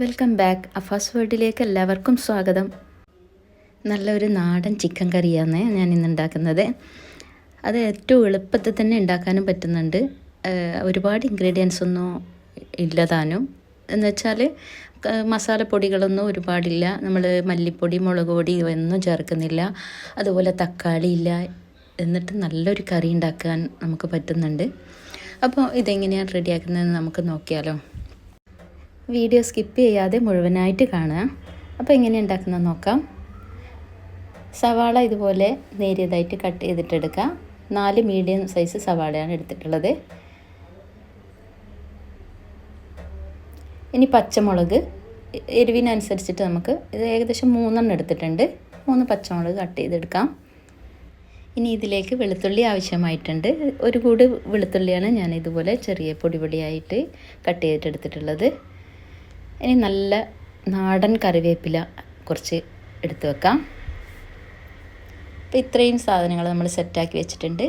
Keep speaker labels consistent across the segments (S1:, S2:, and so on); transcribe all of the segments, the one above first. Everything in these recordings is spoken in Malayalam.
S1: Welcome back. അഫാസ് വേൾഡിലേക്ക് എല്ലാവർക്കും സ്വാഗതം. നല്ലൊരു നാടൻ ചിക്കൻ കറിയാണ് ഞാൻ ഇന്ന് ഉണ്ടാക്കുന്നത്. അത് ഏറ്റവും എളുപ്പത്തിൽ തന്നെ ഉണ്ടാക്കാനും പറ്റുന്നുണ്ട്. ഒരുപാട് ഇൻഗ്രീഡിയൻസ് ഒന്നും ഇല്ലതാനും. എന്ന് വെച്ചാൽ മസാലപ്പൊടികളൊന്നും ഒരുപാടില്ല. നമ്മൾ മല്ലിപ്പൊടി മുളക് പൊടി ഒന്നും ചേർക്കുന്നില്ല. അതുപോലെ തക്കാളി ഇല്ല. എന്നിട്ട് നല്ലൊരു കറി ഉണ്ടാക്കാൻ നമുക്ക് പറ്റുന്നുണ്ട്. അപ്പോൾ ഇതെങ്ങനെയാണ് റെഡിയാക്കുന്നതെന്ന് നമുക്ക് നോക്കിയാലോ. വീഡിയോ സ്കിപ്പ് ചെയ്യാതെ മുഴുവനായിട്ട് കാണുക. അപ്പോൾ എങ്ങനെ ഉണ്ടാക്കുന്നത് നോക്കാം. സവാള ഇതുപോലെ നേരിയതായിട്ട് കട്ട് ചെയ്തിട്ടെടുക്കുക. നാല് മീഡിയം സൈസ് സവാളയാണ് എടുത്തിട്ടുള്ളത്. ഇനി പച്ചമുളക് എരിവിനനുസരിച്ചിട്ട് നമുക്ക് ഇത് ഏകദേശം മൂന്നെണ്ണം എടുത്തിട്ടുണ്ട്. മൂന്ന് പച്ചമുളക് കട്ട് ചെയ്തെടുക്കാം. ഇനി ഇതിലേക്ക് വെളുത്തുള്ളി ആവശ്യമായിട്ടുണ്ട്. ഒരു കൂട് വെളുത്തുള്ളിയാണ് ഞാൻ ഇതുപോലെ ചെറിയ പൊടി പൊടിയായിട്ട് കട്ട് ചെയ്തിട്ടെടുത്തിട്ടുള്ളത്. ഇനി നല്ല നാടൻ കറിവേപ്പില കുറച്ച് എടുത്തു വെക്കാം. അപ്പോൾ ഇത്രയും സാധനങ്ങൾ നമ്മൾ സെറ്റാക്കി വെച്ചിട്ടുണ്ട്.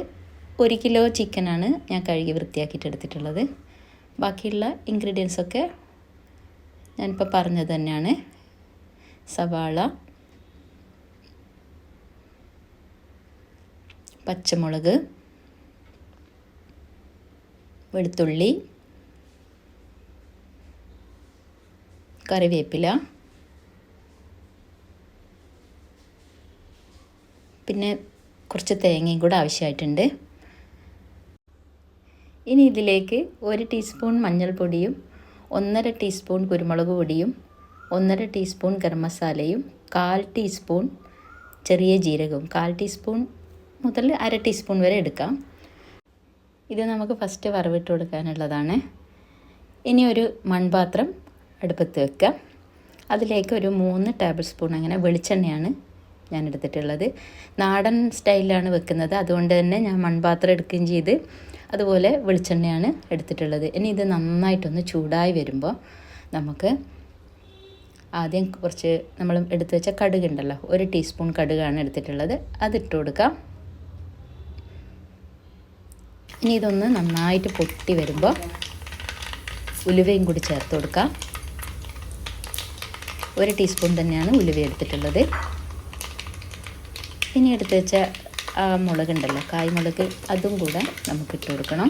S1: ഒരു കിലോ ചിക്കനാണ് ഞാൻ കഴുകി വൃത്തിയാക്കിയിട്ട് എടുത്തിട്ടുള്ളത്. ബാക്കിയുള്ള ഇൻഗ്രീഡിയൻസൊക്കെ ഞാനിപ്പോൾ പറഞ്ഞത് തന്നെയാണ്. സവാള പച്ചമുളക് വെളുത്തുള്ളി കറിവേപ്പില. പിന്നെ കുറച്ച് തേങ്ങയും കൂടെ ആവശ്യമായിട്ടുണ്ട്. ഇനി ഇതിലേക്ക് ഒരു ടീസ്പൂൺ മഞ്ഞൾപ്പൊടിയും ഒന്നര ടീസ്പൂൺ കുരുമുളക് പൊടിയും ഒന്നര ടീസ്പൂൺ ഗരം മസാലയും കാൽ ടീസ്പൂൺ ചെറിയ ജീരകവും കാൽ ടീസ്പൂൺ മുതൽ അര ടീസ്പൂൺ വരെ എടുക്കാം. ഇത് നമുക്ക് ഫസ്റ്റ് വറവിട്ട് കൊടുക്കാനുള്ളതാണ്. ഇനി ഒരു മൺപാത്രം അടുപ്പത്ത് വെക്കുക. അതിലേക്ക് ഒരു മൂന്ന് ടേബിൾ സ്പൂൺ അങ്ങനെ വെളിച്ചെണ്ണയാണ് ഞാൻ എടുത്തിട്ടുള്ളത്. നാടൻ സ്റ്റൈലിലാണ് വെക്കുന്നത്. അതുകൊണ്ട് തന്നെ ഞാൻ മൺപാത്രം എടുക്കുകയും ചെയ്ത് അതുപോലെ വെളിച്ചെണ്ണയാണ് എടുത്തിട്ടുള്ളത്. ഇനി ഇത് നന്നായിട്ടൊന്ന് ചൂടായി വരുമ്പോൾ നമുക്ക് ആദ്യം കുറച്ച് നമ്മൾ എടുത്തു വെച്ച കടുക് ഉണ്ടല്ലോ ഒരു ടീസ്പൂൺ കടുകാണ് എടുത്തിട്ടുള്ളത്. അതിട്ട് കൊടുക്കാം. ഇനി ഇതൊന്ന് നന്നായിട്ട് പൊട്ടി വരുമ്പോൾ ഉലുവയും കൂടി ചേർത്ത് കൊടുക്കാം. ഒരു ടീസ്പൂൺ തന്നെയാണ് ഉലുവ എടുത്തിട്ടുള്ളത്. ഇനി എടുത്ത് വെച്ച ആ മുളകുണ്ടല്ലോ കായ്മുളക് അതും കൂടെ നമുക്ക് ഇട്ട് കൊടുക്കണം.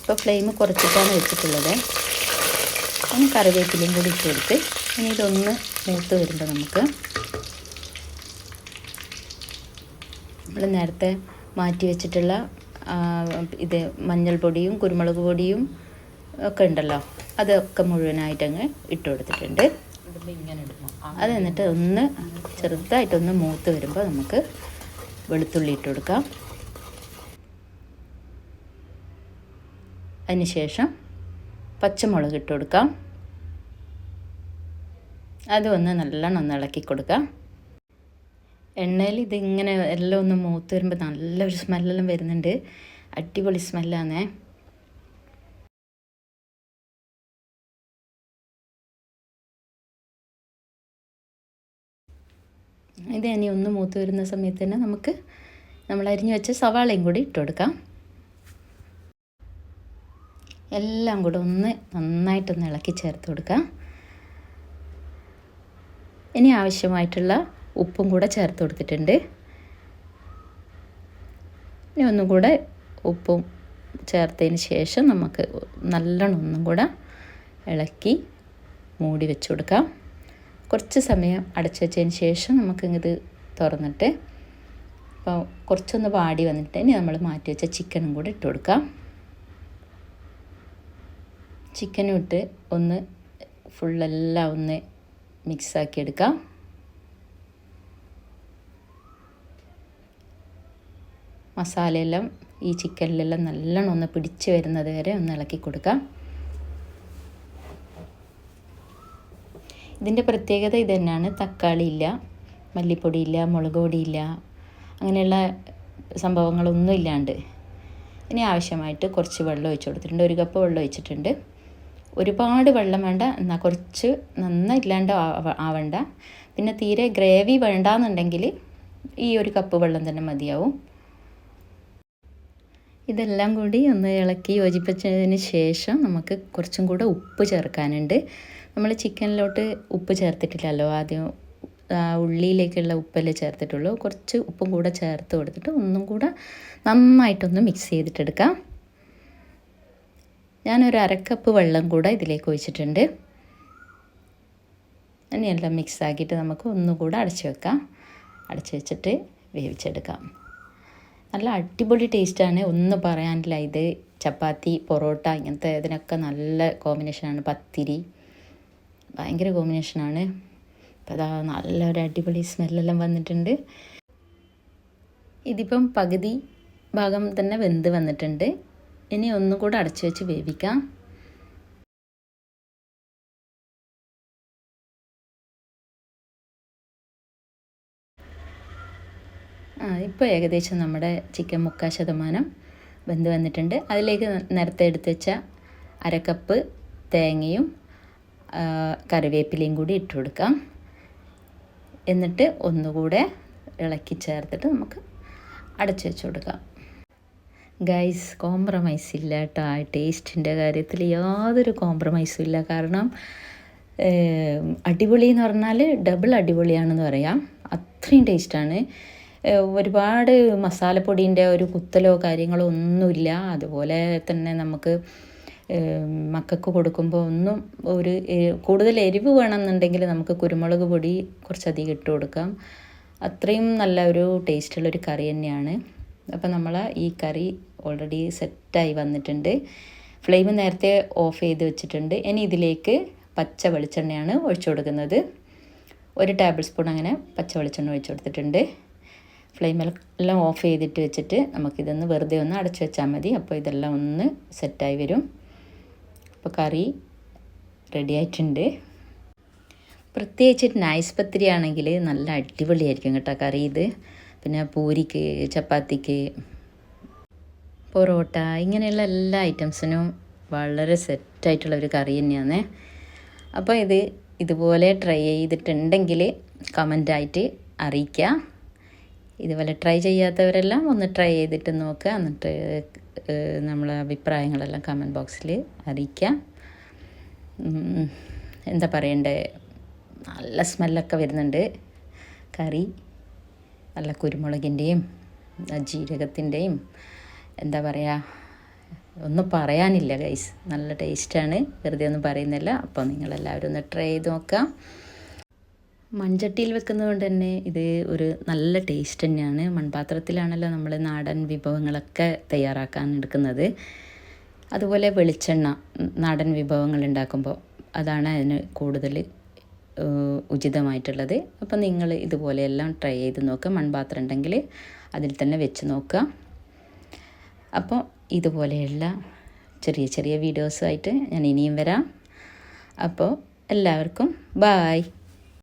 S1: ഇപ്പോൾ ഫ്ലെയിം കുറച്ചിട്ടാണ് വെച്ചിട്ടുള്ളത്. ഇനി കറിവേപ്പിലയും കൂടി ഇട്ട് കൊടുത്ത് ഇനി ഇതൊന്ന് മൂത്ത് വരുമ്പോൾ നമുക്ക് നമ്മൾ നേരത്തെ മാറ്റി വെച്ചിട്ടുള്ള ഇത് മഞ്ഞൾപ്പൊടിയും കുരുമുളക് പൊടിയും ഒക്കെ ഉണ്ടല്ലോ. അതൊക്കെ മുഴുവനായിട്ട് അങ്ങ് ഇട്ട് കൊടുത്തിട്ടുണ്ട്. അത് എന്നിട്ട് ഒന്ന് ചെറുതായിട്ടൊന്ന് മൂത്ത് വരുമ്പോൾ നമുക്ക് വെളുത്തുള്ളി ഇട്ട് കൊടുക്കാം. അതിനുശേഷം പച്ചമുളക് ഇട്ട് കൊടുക്കാം. അതൊന്ന് നല്ലോണം ഒന്ന് ഇളക്കി കൊടുക്കാം. എണ്ണയിൽ ഇതിങ്ങനെ എല്ലാം ഒന്ന് മൂത്ത് വരുമ്പോൾ നല്ലൊരു സ്മെല്ലെല്ലാം വരുന്നുണ്ട്. അടിപൊളി സ്മെല്ലാന്നേ. ഇത് ഇനി ഒന്ന് മൂത്ത് വരുന്ന സമയത്ത് തന്നെ നമുക്ക് നമ്മൾ അരിഞ്ഞു വെച്ച സവാളയും കൂടി ഇട്ട് കൊടുക്കാം. എല്ലാം കൂടെ ഒന്ന് നന്നായിട്ടൊന്ന് ഇളക്കി ചേർത്ത് കൊടുക്കാം. ഇനി ആവശ്യമായിട്ടുള്ള ഉപ്പും കൂടെ ചേർത്ത് കൊടുത്തിട്ടുണ്ട്. ഇനി ഒന്നും കൂടെ ഉപ്പും ചേർത്തതിന് ശേഷം നമുക്ക് നല്ലോണം ഒന്നും കൂടെ ഇളക്കി മൂടി വെച്ച് കൊടുക്കാം. കുറച്ച് സമയം അടച്ചു വെച്ചതിന് ശേഷം നമുക്കിത് തുറന്നിട്ട് അപ്പോൾ കുറച്ചൊന്ന് വാടി വന്നിട്ട് ഇനി നമ്മൾ മാറ്റി വെച്ച ചിക്കനും കൂടി ഇട്ട് കൊടുക്കാം. ചിക്കനും ഇട്ട് ഒന്ന് ഫുള്ളെല്ലാം ഒന്ന് മിക്സാക്കി എടുക്കാം. മസാലയെല്ലാം ഈ ചിക്കനിലെല്ലാം നല്ലോണം ഒന്ന് പിടിച്ച് വരുന്നത് വരെ ഒന്ന് ഇളക്കി കൊടുക്കാം. ഇതിന്റെ പ്രത്യേകത ഇത് തന്നെയാണ് തക്കാളി ഇല്ല മല്ലിപ്പൊടി ഇല്ല മുളക് ഇല്ല അങ്ങനെയുള്ള സംഭവങ്ങളൊന്നും ഇല്ലാണ്ട് ഇനി ആവശ്യമായിട്ട് കുറച്ച് വെള്ളം ഒഴിച്ച് കൊടുത്തിട്ടുണ്ട്. ഒരു കപ്പ് വെള്ളം ഒഴിച്ചിട്ടുണ്ട്. ഒരുപാട് വെള്ളം വേണ്ട. എന്നാൽ കുറച്ച് നന്നായില്ലാണ്ട് ആവണ്ട. പിന്നെ തീരെ ഗ്രേവി വേണ്ടാന്നുണ്ടെങ്കിൽ ഈ ഒരു കപ്പ് വെള്ളം തന്നെ മതിയാവും. ഇതെല്ലാം കൂടി ഒന്ന് ഇളക്കി യോജിപ്പിച്ചതിന് ശേഷം നമുക്ക് കുറച്ചും കൂടെ ഉപ്പ് ചേർക്കാനുണ്ട്. നമ്മൾ ചിക്കനിലോട്ട് ഉപ്പ് ചേർത്തിട്ടില്ലല്ലോ. ആദ്യം ഉള്ളിയിലേക്കുള്ള ഉപ്പല്ലേ ചേർത്തിട്ടുള്ളൂ. കുറച്ച് ഉപ്പും കൂടെ ചേർത്ത് കൊടുത്തിട്ട് ഒന്നും കൂടെ നന്നായിട്ടൊന്ന് മിക്സ് ചെയ്തിട്ടെടുക്കാം. ഞാനൊരു അരക്കപ്പ് വെള്ളം കൂടെ ഇതിലേക്ക് ഒഴിച്ചിട്ടുണ്ട്. ഇനിയെല്ലാം മിക്സ് ആക്കിയിട്ട് നമുക്ക് ഒന്നുകൂടെ അടച്ചു വെക്കാം. അടച്ചു വെച്ചിട്ട് വേവിച്ചെടുക്കാം. നല്ല അടിപൊളി ടേസ്റ്റാണ് ഒന്നും പറയാനില്ല. ഇത് ചപ്പാത്തി പൊറോട്ട ഇങ്ങനത്തെ ഇതിനൊക്കെ നല്ല കോമ്പിനേഷനാണ് പത്തിരി ഭയങ്കര കോമ്പിനേഷനാണ് അപ്പോൾ അതാ നല്ലൊരു അടിപൊളി സ്മെല്ലെല്ലാം വന്നിട്ടുണ്ട്. ഇതിപ്പം പകുതി ഭാഗം തന്നെ വെന്ത് വന്നിട്ടുണ്ട്. ഇനി ഒന്നും കൂടെ അടച്ചു വെച്ച് വേവിക്കാം. ആ ഇപ്പോൾ ഏകദേശം നമ്മുടെ ചിക്കൻ മുക്കാൽ ശതമാനം വെന്ത് വന്നിട്ടുണ്ട്. അതിലേക്ക് നേരത്തെ എടുത്ത് വെച്ച അരക്കപ്പ് തേങ്ങയും കറിവേപ്പിലയും കൂടി ഇട്ട് കൊടുക്കാം. എന്നിട്ട് ഒന്നുകൂടെ ഇളക്കി ചേർത്തിട്ട് നമുക്ക് അടച്ചു വെച്ച് കൊടുക്കാം. ഗൈസ് കോംപ്രമൈസ് ഇല്ല കേട്ടോ. ആ ടേസ്റ്റിന്റെ കാര്യത്തിൽ യാതൊരു കോംപ്രമൈസും ഇല്ല. കാരണം അടിപൊളി എന്ന് പറഞ്ഞാൽ ഡബിൾ അടിപൊളിയാണെന്ന് പറയാം. അത്രയും ടേസ്റ്റാണ് ഒരുപാട് മസാലപ്പൊടീന്റെ ഒരു കുത്തലോ കാര്യങ്ങളോ ഒന്നുമില്ല. അതുപോലെ തന്നെ നമുക്ക് മക്കൾക്ക് കൊടുക്കുമ്പോൾ ഒന്നും ഒരു കൂടുതൽ എരിവ് വേണമെന്നുണ്ടെങ്കിൽ നമുക്ക് കുരുമുളക് പൊടി കുറച്ചധികം ഇട്ട് കൊടുക്കാം. അത്രയും നല്ല ഒരു ടേസ്റ്റുള്ളൊരു കറി തന്നെയാണ്. അപ്പോൾ നമ്മൾ ഈ കറി ഓൾറെഡി സെറ്റായി വന്നിട്ടുണ്ട്. ഫ്ലെയിം നേരത്തെ ഓഫ് ചെയ്ത് വെച്ചിട്ടുണ്ട്. ഇനി ഇതിലേക്ക് പച്ച വെളിച്ചെണ്ണയാണ് ഒഴിച്ചു കൊടുക്കുന്നത്. ഒരു ടേബിൾ സ്പൂൺ അങ്ങനെ പച്ച വെളിച്ചെണ്ണ ഒഴിച്ചു കൊടുത്തിട്ടുണ്ട്. ഫ്ലെയിം എല്ലാം ഓഫ് ചെയ്തിട്ട് വെച്ചിട്ട് നമുക്കിതൊന്ന് വെറുതെ ഒന്ന് അടച്ചു വെച്ചാൽ മതി. അപ്പോൾ ഇതെല്ലാം ഒന്ന് സെറ്റായി വരും. അപ്പോൾ കറി റെഡി ആയിട്ടുണ്ട്. പ്രത്യേകിച്ച് നൈസ് പത്തിരി ആണെങ്കിൽ നല്ല അടിപൊളിയായിരിക്കും കേട്ടോ കറി ഇത്. പിന്നെ പൂരിക്ക് ചപ്പാത്തിക്ക് പൊറോട്ട ഇങ്ങനെയുള്ള എല്ലാ ഐറ്റംസിനും വളരെ സെറ്റായിട്ടുള്ള ഒരു കറി തന്നെയാണ്. അപ്പോൾ ഇത് ഇതുപോലെ ട്രൈ ചെയ്തിട്ടുണ്ടെങ്കിൽ കമന്റായിട്ട് അറിയിക്കുക. ഇതുപോലെ ട്രൈ ചെയ്യാത്തവരെല്ലാം ഒന്ന് ട്രൈ ചെയ്തിട്ട് നോക്കുക. എന്നിട്ട് നമ്മളെ അഭിപ്രായങ്ങളെല്ലാം കമന്റ് ബോക്സിൽ അറിയിക്കാം. എന്താ പറയണ്ടേ? നല്ല സ്മെല്ലൊക്കെ വരുന്നുണ്ട്. കറി നല്ല കുരുമുളകിന്റെയും ജീരകത്തിന്റെയും എന്താ പറയുക ഒന്നും പറയാനില്ല ഗൈസ് നല്ല ടേസ്റ്റാണ് വെറുതെ ഒന്നും പറയുന്നില്ല. അപ്പോൾ നിങ്ങളെല്ലാവരും ഒന്ന് ട്രൈ ചെയ്ത് നോക്കാം. മൺചട്ടിയിൽ വെക്കുന്നത് കൊണ്ട് തന്നെ ഇത് ഒരു നല്ല ടേസ്റ്റ് തന്നെയാണ്. മൺപാത്രത്തിലാണല്ലോ നമ്മൾ നാടൻ വിഭവങ്ങളൊക്കെ തയ്യാറാക്കാൻ എടുക്കുന്നത്. അതുപോലെ വെളിച്ചെണ്ണ നാടൻ വിഭവങ്ങൾ ഉണ്ടാക്കുമ്പോൾ അതാണ് അതിന് കൂടുതൽ ഉചിതമായിട്ടുള്ളത്. അപ്പോൾ നിങ്ങൾ ഇതുപോലെയെല്ലാം ട്രൈ ചെയ്ത് നോക്കുക മൺപാത്രം ഉണ്ടെങ്കിൽ അതിൽ തന്നെ വെച്ച് നോക്കുക. അപ്പോൾ ഇതുപോലെയുള്ള ചെറിയ ചെറിയ വീഡിയോസുമായിട്ട് ഞാൻ ഇനിയും വരാം. അപ്പോൾ എല്ലാവർക്കും ബായ്